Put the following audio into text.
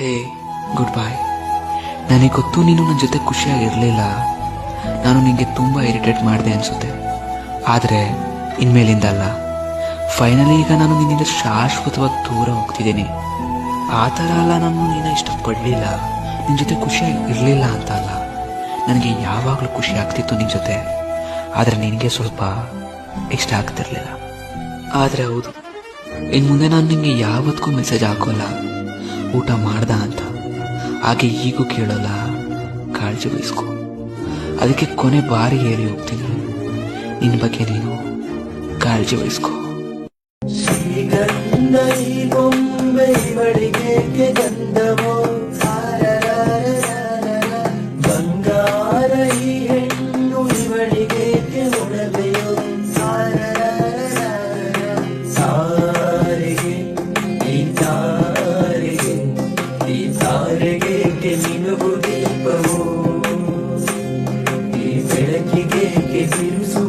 ಏ, ಗುಡ್ ಬಾಯ್ ನನಗೆ ಗೊತ್ತು ನೀನು ನನ್ನ ಜೊತೆ ಖುಷಿಯಾಗಿರಲಿಲ್ಲ. ನಾನು ನಿಂಗೆ ತುಂಬ ಇರಿಟೇಟ್ ಮಾಡಿದೆ ಅನಿಸುತ್ತೆ. ಆದರೆ ಇನ್ಮೇಲಿಂದ ಅಲ್ಲ ಫೈನಲಿ ಈಗ ನಾನು ನಿನ್ನಿಂದ ಶಾಶ್ವತವಾಗಿ ದೂರ ಹೋಗ್ತಿದ್ದೀನಿ. ಆ ಥರ ಅಲ್ಲ ನಾನು ನೀನು ಇಷ್ಟಪಡಲಿಲ್ಲ. ನಿನ್ನ ಜೊತೆ ಖುಷಿಯಾಗಿ ಇರಲಿಲ್ಲ ಅಂತ ಅಲ್ಲ ನನಗೆ ಯಾವಾಗಲೂ ಖುಷಿ ಆಗ್ತಿತ್ತು ನಿನ್ನ ಜೊತೆ. ಆದರೆ ನಿನಗೆ ಸ್ವಲ್ಪ ಇಷ್ಟ ಆಗ್ತಿರಲಿಲ್ಲ. ಆದರೆ ಹೌದು. ಇನ್ನು ಮುಂದೆ ನಾನು ನಿಮಗೆ ಯಾವತ್ತಿಗೂ ಮೆಸೇಜ್ ಹಾಕೋಲ್ಲ. ಊಟ ಮಾಡ್ದ ಅಂತ. ಹಾಗೆ ಈಗೂ ಕೇಳೋಲ್ಲ. ಕಾಳಜಿ ವಹಿಸ್ಕೊ. ಅದಕ್ಕೆ ಕೊನೆ ಬಾರಿ ಹೇಳಿ ಹೋಗ್ತೀನಿ. ನಿನ್ನ ಬಗ್ಗೆ ನೀನು ಕಾಳಜಿ ವಹಿಸ್ಕೊ. ಗಂಧವೋ. ತಾರೆಗೇಕೆ ನಿನಗು ದೀಪವು? ಈ ಬೆಳಕಿಗೇಕೆ ಬಿರುಸು